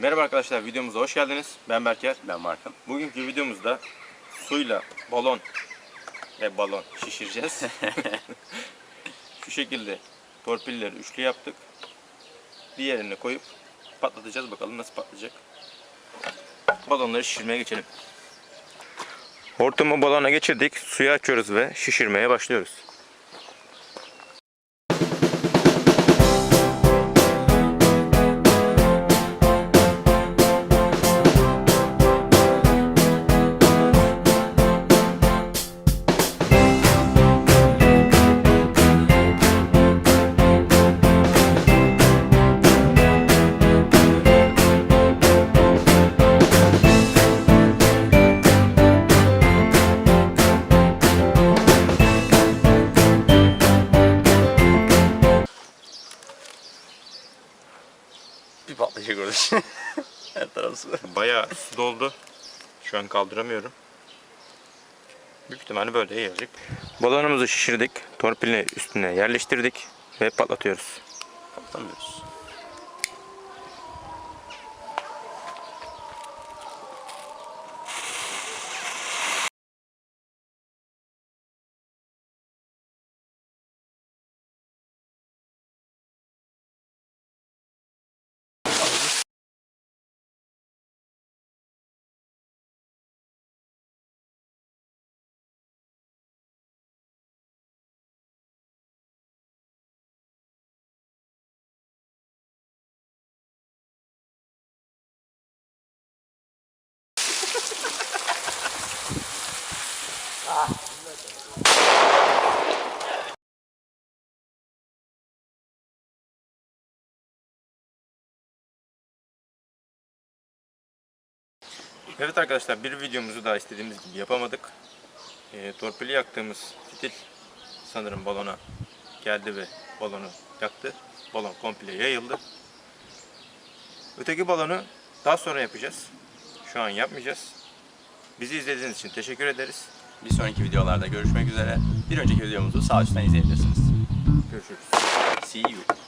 Merhaba arkadaşlar videomuza hoş geldiniz. Ben Berker. Ben Markım. Bugünkü videomuzda suyla balon ve balon şişireceğiz. Şu şekilde torpilleri üçlü yaptık. Diğerini koyup patlatacağız. Bakalım nasıl patlayacak. Balonları şişirmeye geçelim. Hortumu balona geçirdik. Suyu açıyoruz ve şişirmeye başlıyoruz. Patlayacak orada. Her taraf su. Bayağı su doldu. Şu an kaldıramıyorum. Büyük ihtimalle böyle gelecek. Balonumuzu şişirdik. Torpilini üstüne yerleştirdik ve patlatıyoruz. Patlamıyoruz. Evet arkadaşlar bir videomuzu daha istediğimiz gibi yapamadık. E, torpili yaktığımız fitil sanırım balona geldi ve balonu yaktı. Balon komple yayıldı. Öteki balonu daha sonra yapacağız. Şu an yapmayacağız. Bizi izlediğiniz için teşekkür ederiz. Bir sonraki videolarda görüşmek üzere. Bir önceki videomuzu sağ üstten izleyebilirsiniz. Görüşürüz. See you.